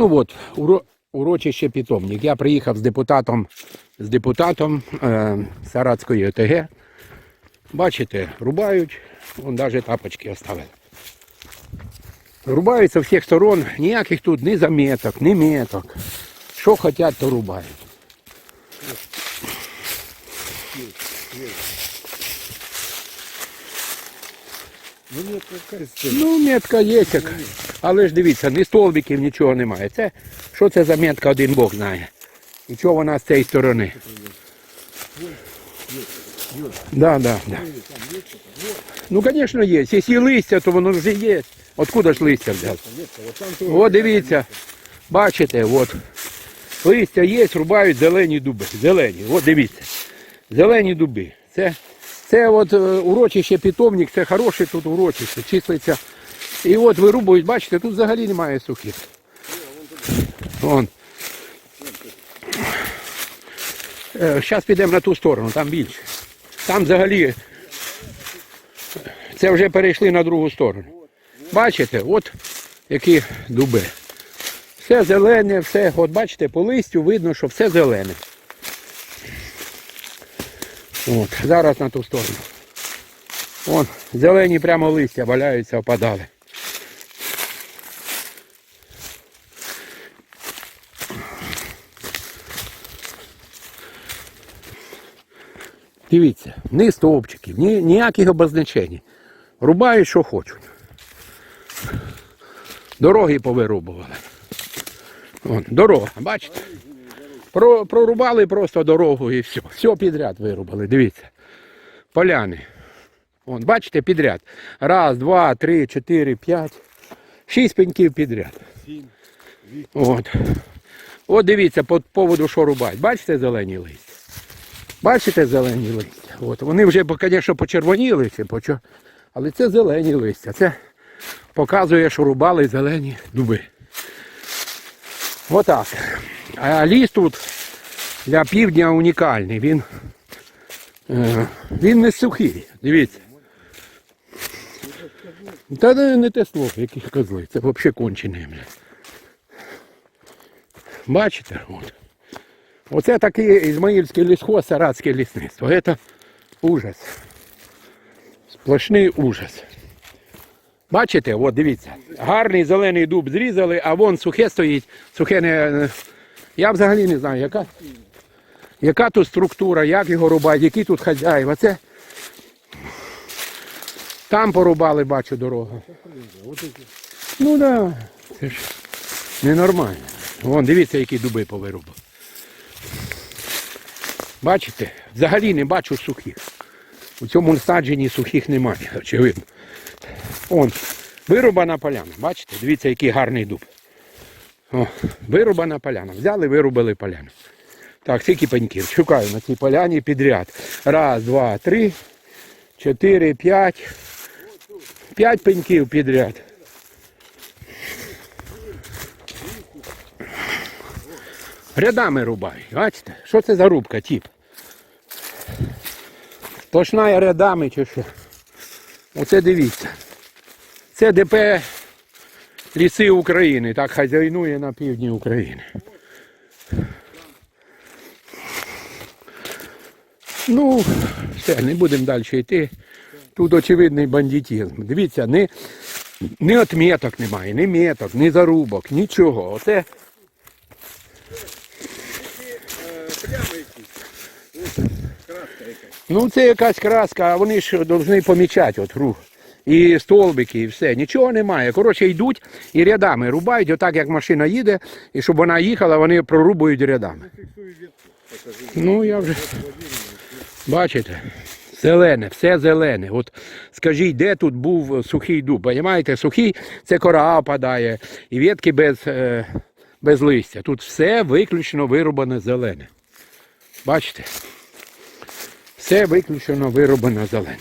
Ну от, уро... урочище питомник. Я приїхав з депутатом, з депутатом е... Саратської ОТГ. Бачите, рубають, вон навіть тапочки оставили. Рубаються з всіх сторон, ніяких тут ні заметок, ні меток. Що хочуть, то рубають. Ну? Ну, метка є, як- але ж дивіться, ні столбиків, нічого немає. Це, що це за метка, один Бог знає. І чого вона з цієї сторони? Да, да, да. Ну, звісно, є. Якщо листя, то воно вже є. Откуда ж листя взяв? О, дивіться. Бачите, от. Листя є, рубають зелені дуби. Зелені. От дивіться. Зелені дуби. Це, це от е, урочище питомник, це хороше тут урочище, числиться. І от вирубують, бачите, тут взагалі немає сухих. Вон. Зараз підемо на ту сторону, там більше. Там взагалі це вже перейшли на другу сторону. Бачите, от які дуби. Все зелене, все, от бачите, по листю видно, що все зелене. От, зараз на ту сторону. Вон, зелені прямо листя валяються, опадали. Дивіться, ні стовпчиків, ні, ніяких обозначень. Рубають, що хочуть. Дороги повирубували. Вон, дорога, бачите? Про, прорубали просто дорогу і все. Все підряд вирубали, дивіться. Поляни. Вон, бачите, підряд. Раз, два, три, чотири, п'ять. Шість пеньків підряд. От. От дивіться, по поводу, що рубають. Бачите зелені листя? Бачите зелені листя? От. Вони вже, звісно, почервоніли, але це зелені листя. Це показує, що рубали зелені дуби. Отак. А ліс тут для півдня унікальний. Він, е, він не сухий. Дивіться. Та не, те слово, які козли. Це взагалі кончений. Бачите? От. Оце такий Ізмаїльський лісхоз, Саратське лісництво. Це ужас. Сплошний ужас. Бачите, от дивіться. Гарний зелений дуб зрізали, а вон сухе стоїть. Сухе не. Я взагалі не знаю, яка, яка тут структура, як його рубають, які тут хазяїва. Це там порубали, бачу, дорогу. Ну так, да. це ж ненормально. Вон, дивіться, які дуби повирубали. Бачите? Взагалі не бачу сухих. У цьому насадженні сухих немає, очевидно. Он, вирубана поляна. Бачите? Дивіться, який гарний дуб. О, вирубана поляна. Взяли, вирубили поляну. Так, скільки пеньків? Шукаю на цій поляні підряд. Раз, два, три, чотири, п'ять. П'ять пеньків підряд. Рядами рубають. Бачите? Що це за рубка, тіп? Сплошна рядами чи що? Оце дивіться. Це ДП Ліси України, так хазяйнує на півдні України. Ну, все, не будемо далі йти. Тут очевидний бандитизм. Дивіться, ні, ні отметок немає, ні меток, ні зарубок, нічого. Оце Прямо якісь. Краска якась. Ну, це якась краска, а вони ж повинні помічати от рух. І столбики, і все. Нічого немає. Коротше, йдуть і рядами рубають, отак як машина їде, і щоб вона їхала, вони прорубують рядами. Ну, я вже. Бачите? Зелене, все зелене. От скажіть, де тут був сухий дуб? Понимаєте, сухий це кора опадає, і ветки без, е, без листя. Тут все виключно вирубане зелене. Бачите? Все виключено вироблено зелене.